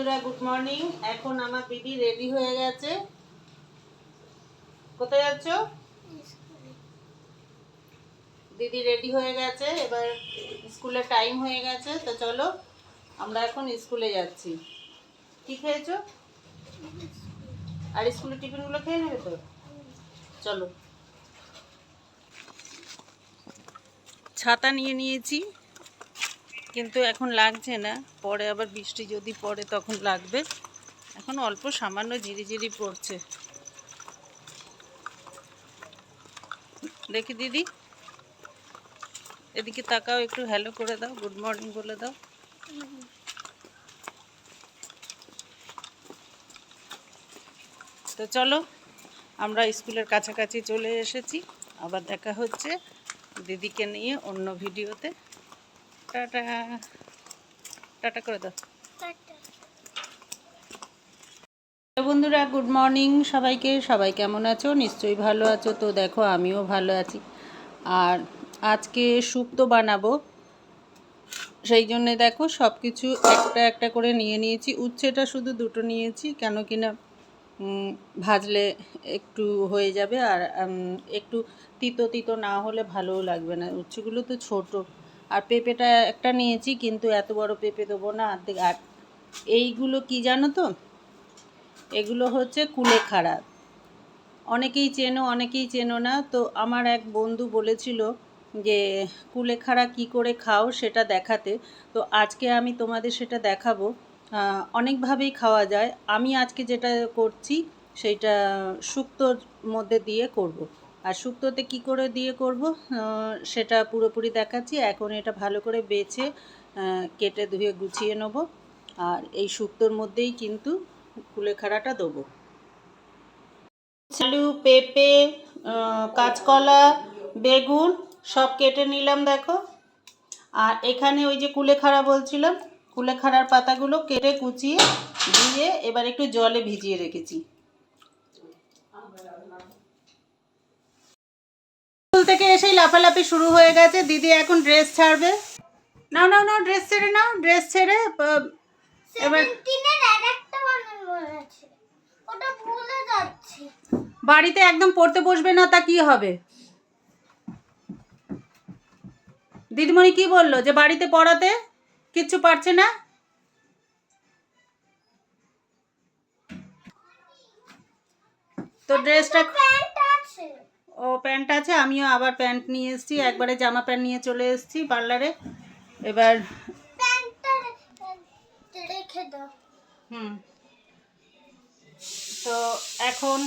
Good morning এখন আমার দিদি রেডি হয়ে গেছে। কোথায় যাচ্ছ? দিদি রেডি হয়ে গেছে। এবার স্কুলের টাইম হয়ে গেছে, তো চলো আমরা এখন স্কুলে যাচ্ছি। কি খেয়েছো? আর স্কুলের টিফিনগুলো খেয়ে নেবে তো? চলো। ছাতা নিয়ে নিয়েছি। কিন্তু এখন লাগছে না। পরে আবার বৃষ্টি যদি পড়ে তখন লাগবে। এখন অল্প সামান্য ঝিরিঝিরি পড়ছে। দেখি দিদি। এদিকে তাকাও, একটু হ্যালো করে দাও গুড মর্নিং বলে দাও। তো চলো, আমরা স্কুলের কাছাকাছি চলে এসেছি। আবার দেখা হচ্ছে দিদিকে নিয়ে অন্য ভিডিওতে। টাটা। টাটা করে দাও। বন্ধুরা গুড মর্নিং সবাইকে। সবাই কেমন আছো? নিশ্চয়ই ভালো আছো। তো দেখো আমিও ভালো আছি। আর আজকে শুক্তো বানাবো। সেই জন্যে দেখো সব কিছু একটা একটা করে নিয়ে নিয়েছি। উচ্ছেটা শুধু দুটো নিয়েছি কেন কিনা উম, ভাজলে একটু হয়ে যাবে। আর একটু তিতো তিতো না হলে ভালোও লাগবে না। উচ্ছেগুলো তো ছোট। আর পেঁপেটা একটা নিয়েছি, কিন্তু এত বড় পেঁপে দেবো না। আর এইগুলো কি জানো তো? এগুলো হচ্ছে কুলেখাড়া অনেকেই চেনো অনেকেই চেনো না। তো আমার এক বন্ধু বলেছিল যে কুলেখাড়া কি করে খাও সেটা দেখাতে। তো আজকে আমি তোমাদের সেটা দেখাবো। অনেকভাবেই খাওয়া যায়। আমি আজকে যেটা করছি, সেইটা শুক্তোর মধ্যে দিয়ে করব। আর শুক্তোতে কি করে দিয়ে করব? সেটা পুরোপুরি দেখাচ্ছি। এখন এটা ভালো করে বেছে কেটে ধুয়ে গুছিয়ে নেব। আর এই শুক্তোর মধ্যেই কিন্তু কুলেখাড়াটা দেবো। আলু, পেঁপে কাঁচকলা, বেগুন সব কেটে নিলাম, দেখো। আর এখানে ওই যে কুলেখাড়া বলছিলাম কুলেখাড়ার পাতাগুলো কেটে কুচিয়ে দিয়ে এবার একটু জলে ভিজিয়ে রেখেছি। স্কুল থেকে এসেই লাফালাফি শুরু হয়ে গেছে। দিদি এখন ড্রেস ছাড়বে। নাও নাও নাও ড্রেস ছেড়ে নাও ড্রেস ছেড়ে এবার বাড়িতে একদম পড়তে বসবে না তা কি হবে? দিদিমণি কি বলল? যে বাড়িতে পড়াতে কিচ্ছু পারছে না? তো ড্রেসটা ও প্যান্ট আছে আমিও আবার প্যান্ট নিয়ে এসেছি। একবারে জামা প্যান্ট নিয়ে চলে এসেছি পার্লারে। এবার হুম। তো এখন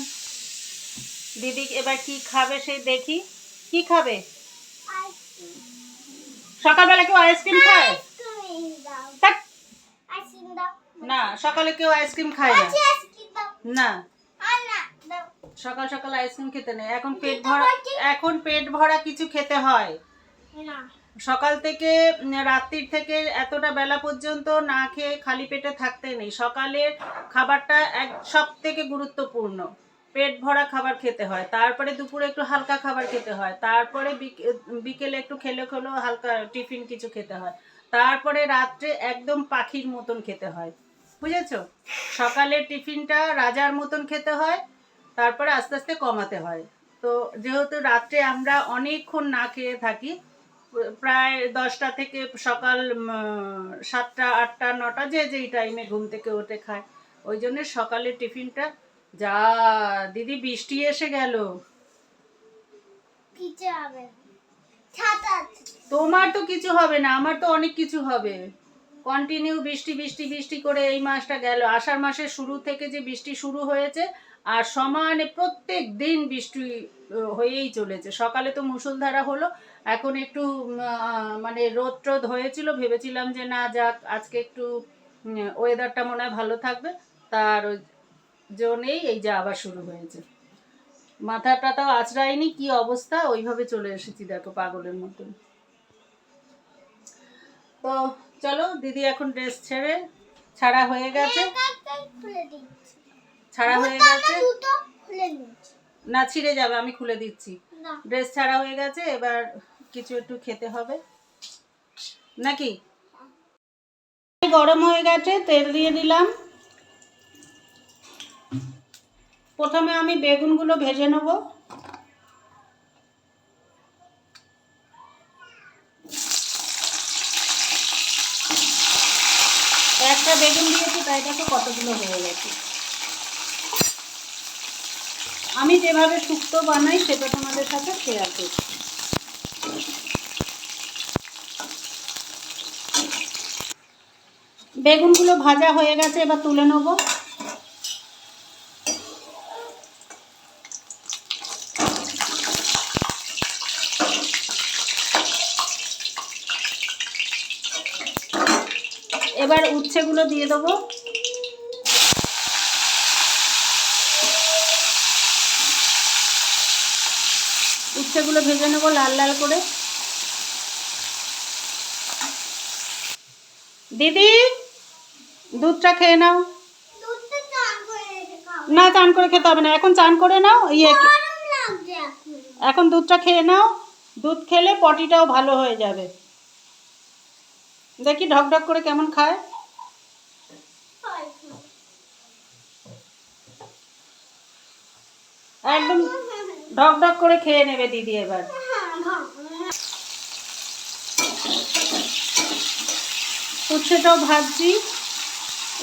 দিদি এবার কি খাবে সেই দেখি। কি খাবে? সকালবেলা কেউ আইসক্রিম খায়? না সকালে কেউ আইসক্রিম খায় না। না। সকাল সকাল আইসক্রিম খেতে নেই। এখন পেট ভরা এখন পেট ভরা কিছু খেতে হয়। না। সকাল থেকে রাত্রির থেকে এতটা বেলা পর্যন্ত না খেয়ে খালি পেটে থাকতে নেই। সকালের খাবারটা এক সব থেকে গুরুত্বপূর্ণ। পেট ভরা খাবার খেতে হয়। তারপরে দুপুরে একটু হালকা খাবার খেতে হয়। তারপরে বিক- বিকেলে একটু খেলে খেলেও হালকা টিফিন কিছু খেতে হয়। তারপরে রাত্রে একদম পাখির মতন খেতে হয়। বুঝেছ? সকালের টিফিনটা রাজার মতন খেতে হয়। তারপরে আস্তে আস্তে কমাতে হয়। তো যেহেতু রাত্রে আমরা অনেকক্ষণ না খেয়ে থাকি প্রায় দশটা থেকে সকাল সাতটা আটটা নটা যে যেই টাইমে ঘুম থেকে ওঠে খায় ওই জন্য সকালের টিফিনটা যা দিদি বৃষ্টি এসে গেল। তোমার তো কিছু হবে না আমার তো অনেক কিছু হবে। কন্টিনিউ বৃষ্টি বৃষ্টি বৃষ্টি করে এই মাসটা গেল। আষাঢ় মাসের শুরু থেকে যে বৃষ্টি শুরু হয়েছে, আর সমানে প্রত্যেক দিন বৃষ্টি হয়েই চলেছে। সকালে তো মুষলধারা হলো, এখন একটু মানে রোদ টোদ হয়েছিল, ভেবেছিলাম যে না যাক, আজকে একটু ওয়েদারটা মনে হয় ভালো থাকবে। তার জন্যেই এই যে আবার শুরু হয়েছে। মাথাটা তাও আঁচড়ায়নি কি অবস্থা? ওইভাবে চলে এসেছি, দেখো, পাগলের মতন। তো চলো দিদি এখন ড্রেস ছেড়ে ছাড়া হয়ে গেছে। ছাড়া হয়ে গেছে? না ছিঁড়ে যাবে আমি খুলে দিচ্ছি। ড্রেস ছাড়া হয়ে গেছে এবার কিছু একটু খেতে হবে। নাকি? গরম হয়ে গেছে তেল দিয়ে দিলাম। প্রথমে আমি বেগুনগুলো ভেজে নেব একটা বেগুন দিয়েছি তাই দেখো কতগুলো হয়ে গেছে? আমি যেভাবে শুক্তো বানাই, সেটা তোমাদের সাথে শেয়ার করছি। বেগুনগুলো ভাজা হয়ে গেছে, এবার তুলে নেব। এবার উচ্ছেগুলো দিয়ে দেবো। উচ্ছেগুলো ভেজে নেব লাল লাল করে। দিদি দুধটা খেয়ে নাও। না চান করে খেতে হবে না এখন চান করে নাও ইয়ে এখন। দুধটা খেয়ে নাও দুধ খেলে পটিটাও ভালো হয়ে যাবে। দেখি ঢক ঢক করে কেমন খায়। একদম ঢক ঢক করে খেয়ে নেবে দিদি এবার। উচ্ছেটাও ভাজছি।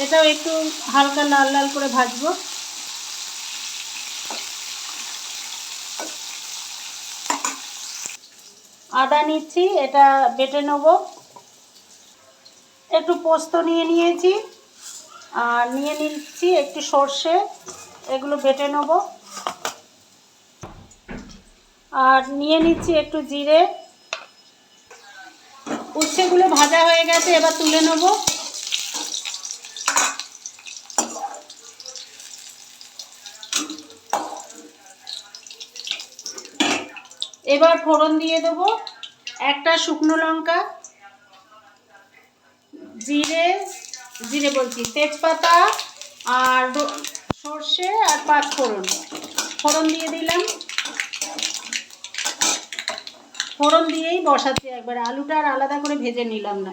এটাও একটু হালকা লাল লাল করে ভাজবো। আদা নিচ্ছি, এটা বেটে নেব। একটু পোস্ত নিয়ে নিয়েছি। আর নিয়ে নিচ্ছি একটু সর্ষে, এগুলো বেটে নেব। আর নিয়ে নিচ্ছি একটু জিরে। উচ্ছেগুলো ভাজা হয়ে গেছে, এবার তুলে নেব। এবার ফোড়ন দিয়ে দেবো একটা শুকনো লঙ্কা, জিরে জিরে বলছি, তেজপাতা আর সর্ষে আর পাঁচ ফোড়ন। ফোড়ন দিয়ে দিলাম। ফোড়ন দিয়েই বসাচ্ছি একবার। আলুটা আর আলাদা করে ভেজে নিলাম না।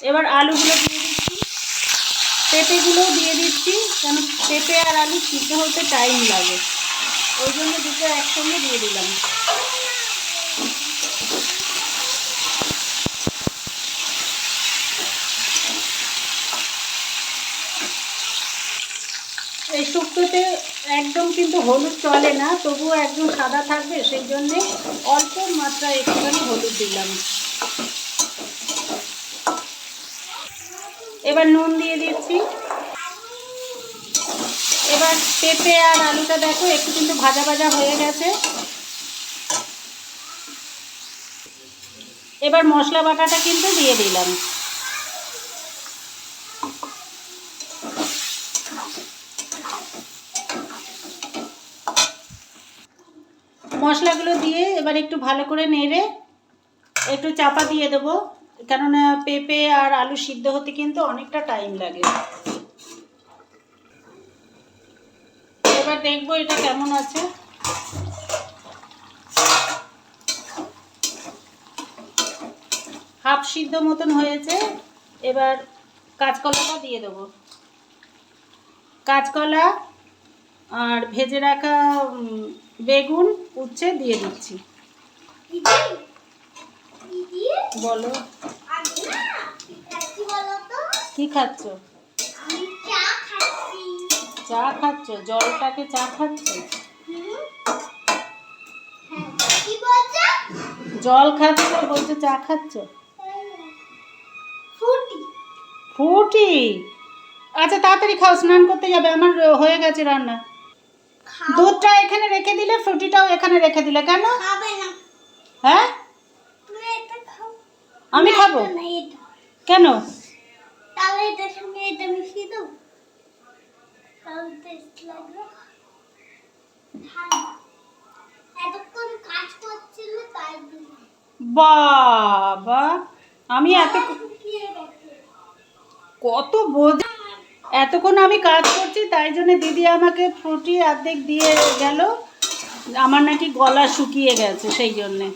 এবার আলুগুলো দিয়ে দিচ্ছি। পেঁপেগুলোও দিয়ে দিচ্ছি কেন পেঁপে আর আলু সিদ্ধ হতে টাইম লাগে। ওই জন্য দুটো একসঙ্গে দিয়ে দিলাম। এই শুক্তোতে একদম কিন্তু হলুদ চলে না, তবুও একদম সাদা থাকবে, সেই জন্যে অল্প মাত্রায় একটুখানি হলুদ দিলাম। এবার নুন দিয়ে দিচ্ছি। এবার পেঁপে আর আলুটা দেখো, একটু কিন্তু ভাজা ভাজা হয়ে গেছে। এবার মশলা বাটাটা কিন্তু দিয়ে দিলাম। মশলাগুলো দিয়ে এবার একটু ভালো করে নেড়ে একটু চাপা দিয়ে দেবো। কেননা পেঁপে আর আলু সিদ্ধ হতে কিন্তু অনেকটা টাইম লাগে। এবার দেখব এটা কেমন আছে। হাফ সিদ্ধ মতন হয়েছে। এবার কাঁচকলাটা দিয়ে দেবো। কাঁচকলা আর ভেজে রাখা বেগুন উচ্ছে দিয়ে দিচ্ছি। বলো। কি খাচ্ছ? চা খাচ্ছি। জলটাকে চা খাচ্ছ? হ্যাঁ, জল খাচ্ছ বলছো চা খাচ্ছ? ফুটি আচ্ছা তাড়াতাড়ি খাও স্নান করতে যাবে আমার হয়ে গেছে রান্না। দুধটা এখানে রেখে দিলে ফ্রুটিটাও এখানে রেখে দিলে। কেন? হ্যাঁ? আমি খাব। কেন? তাহলে এটার সঙ্গে এটা মিশিয়ে দাও। তাহলে টেস্ট লাগবে। ঠান্ডা। এতক্ষণ কাজ করছিল তাই। বাবা আমি এত কত বোঝা এতক্ষণ আমি কাজ করছি, তাই জন্য দিদি আমাকে ফ্রুটি অর্ধেক দিয়ে গেল। আমার নাকি গলা শুকিয়ে গেছে, সেই জন্যে।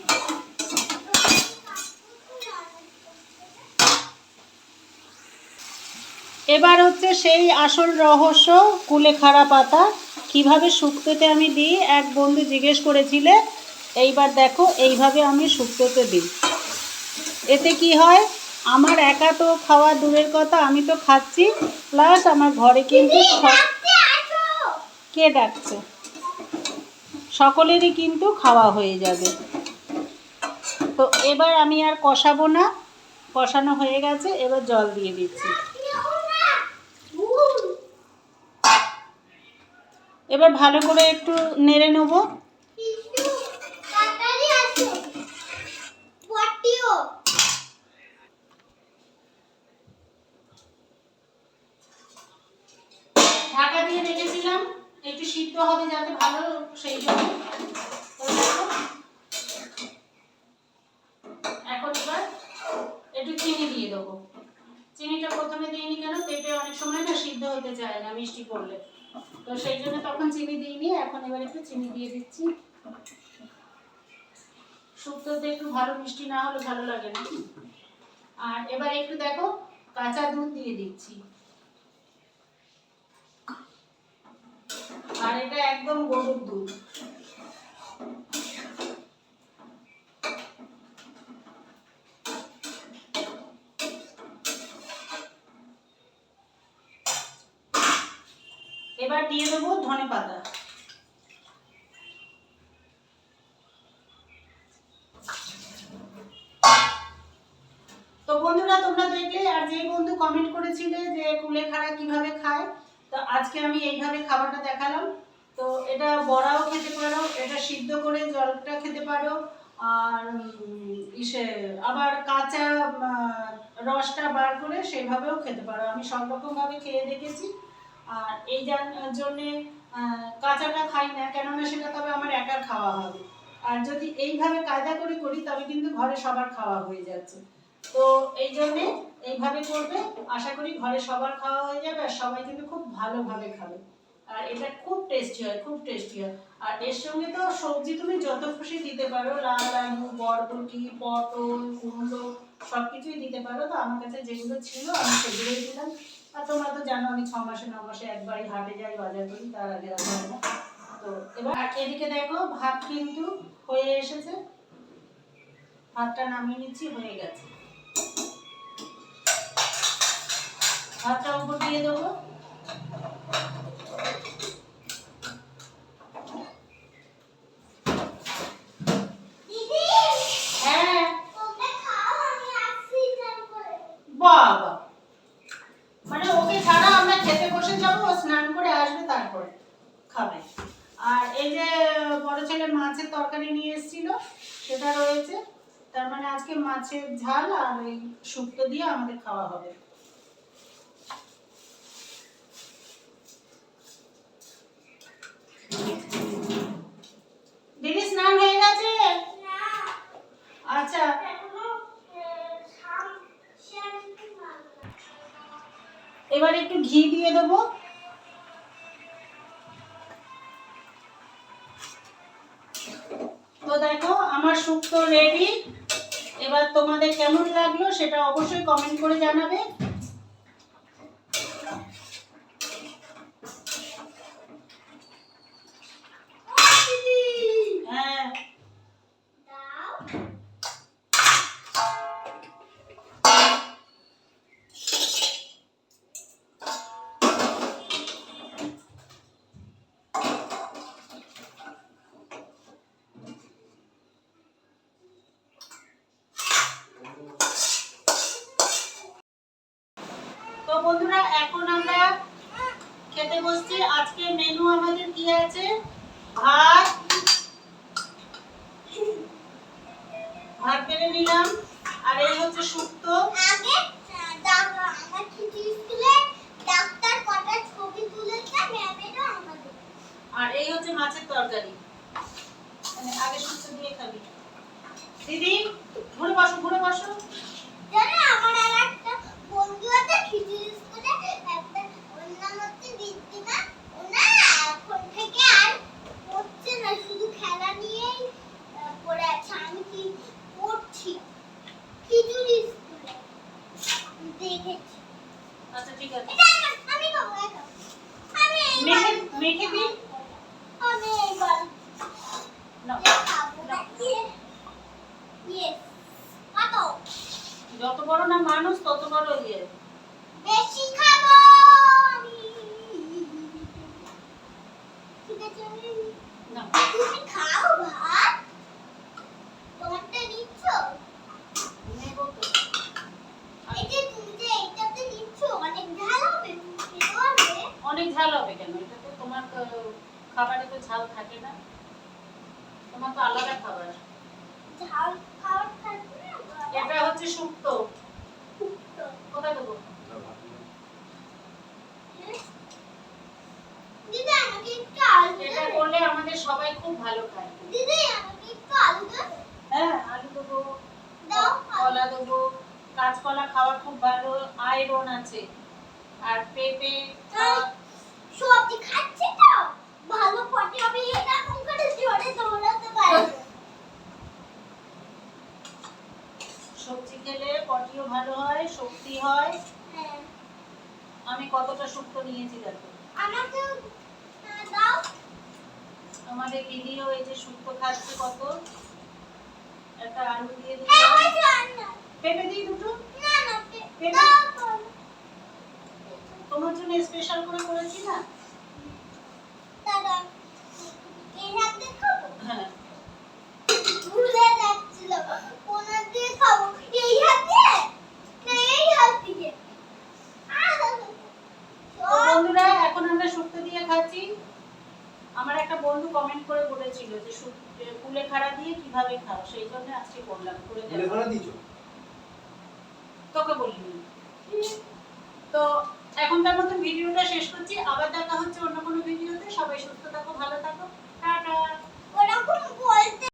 এবার হচ্ছে সেই আসল রহস্য কুলেখাড়া পাতা। কীভাবে শুক্তোতে আমি দিই? এক বন্ধু জিজ্ঞেস করেছিলে, এইবার দেখো, এইভাবে আমি শুক্তোতে দিই। এতে কি হয়? আমার একা তো খাওয়া দূরের কথা আমি তো খাচ্ছি। প্লাস আমার ঘরে কিন্তু কে ডাকছে? সকলেরই কিন্তু খাওয়া হয়ে যাবে। তো এবার আমি আর কষাবো না। কষানো হয়ে গেছে এবার জল দিয়ে দিচ্ছি। এবার ভালো করে একটু নেড়ে নেব। সিদ্ধ হবে যাতে ভালো সেই জন্য। এখন এবার একটু চিনি দিয়ে দেবো। চিনিটা প্রথমে দিইনি কেন? পেঁপে অনেক সময় না সিদ্ধ হতে চায় না মিষ্টি করলে। তো সেই জন্য তখন চিনি দিইনি, এখন এবার একটু চিনি দিয়ে দিচ্ছি। শুক্তোতে একটু ভালো মিষ্টি না হলে ভালো লাগে না। আর এবার একটু দেখো, কাঁচা দুধ দিয়ে দিচ্ছি। আর এটা একদম গরুর দুধ। এবার দিয়ে দেবো ধনে পাতা তো বন্ধুরা তোমরা দেখলে আর যে বন্ধু কমেন্ট করেছিলে যে কুলেখাড়া কীভাবে খায় তো আজকে আমি এইভাবে খাবারটা দেখালাম। তো এটা বড়াও খেতে পারো, এটা সিদ্ধ করে জলটা খেতে পারো, আর ইসে, আবার কাঁচা রসটা বার করে সেভাবেও খেতে পারো। আমি সব রকমভাবে খেয়ে দেখেছি। আর এই জান- জন্যে কাঁচাটা খাই না, কেননা সেটা তবে আমার একার খাওয়া হবে। আর যদি এইভাবে কায়দা করে করি, তবে কিন্তু ঘরে সবার খাওয়া হয়ে যাচ্ছে। তো এই জন্যে এইভাবে করবে। আশা করি ঘরে সবার খাওয়া হয়ে যাবে আর সবাই কিন্তু খুব ভালোভাবে খাবে। আর এটা খুব টেস্টি হয়, খুব টেস্টি হয়। আর এর সঙ্গে তো সবজি তুমি যত খুশি দিতে পারো, লাল আলু, বরবটি, পটল, কুমড়ো সব কিছুই দিতে পারো। তো আমার কাছে যেগুলো ছিল আমি সেগুলোই দিলাম। আর তোমরা তো জানো আমি ছ মাসে, ন মাসে একবারই হাটে যাই, বাজার করি, তার আগে হয় না। তো এবার এদিকে দেখো, ভাত কিন্তু হয়ে এসেছে। ভাতটা নামিয়ে নিচ্ছি, হয়ে গেছে। ভাতটা উপর দিয়ে দেবো। হ্যাঁ। বাবা। মানে ওকে ছাড়া আমরা খেতে বসে যাব ও স্নান করে আসবে তারপরে খাবে। আর এই যে বড় ছেলে মাছের তরকারি নিয়ে এসেছিল সেটা রয়েছে। তার মানে আজকে মাছের ঝাল আর এই শুক্তো দিয়ে আমাদের খাওয়া হবে দিদি স্নান হয়ে গেছে আচ্ছা এবার একটু ঘি দিয়ে দেবো। তো দেখো, আমার শুক্তো রেডি এবার তোমাদের কেমন লাগল সেটা অবশ্যই কমেন্ট করে জানাবে। আমাদের কি আছে? ভাত আচ্ছা ঠিক আছে। যত বড় না মানুষ তত বড় ইয়ে। বেশি খাব না। খাও ভাই অনেক ঝাল হবে কেন? এটা তো তোমার তো খাবারে তো ঝাল থাকে না। তোমার তো আলাদা খাবার। ঝাল খাওয়ার থাকবে না এটা হচ্ছে শুক্তো। কোথায় দেবো? এটা করলে আমাদের সবাই খুব ভালো খায়। দিদি আমাকে একটু আলু দেবে। হ্যাঁ আলু দেবো দাও কলা দেবো। কাঁচকলা খাওয়া খুব ভালো আয়রন আছে। আর পেঁপে খাওয়া- সবজি খাচ্ছে তো। ভালো পটে আমি এরকম করে জোরে দৌড়াতে পারব। সবজি খেলে পটিও ভালো হয় শক্তি হয়। হ্যাঁ। আমি কতটা শুক্তো নিয়েছি দেখো। আমাকে দাও। আমাদের দিদিও এই যে শুক্তো খাচ্ছে কত। একটা আলু দিয়ে হ্যাঁ দিলাম। পেঁপে দিই দুটো? না না পেঁপে? তোমার জন্য স্পেশাল করে করেছি না?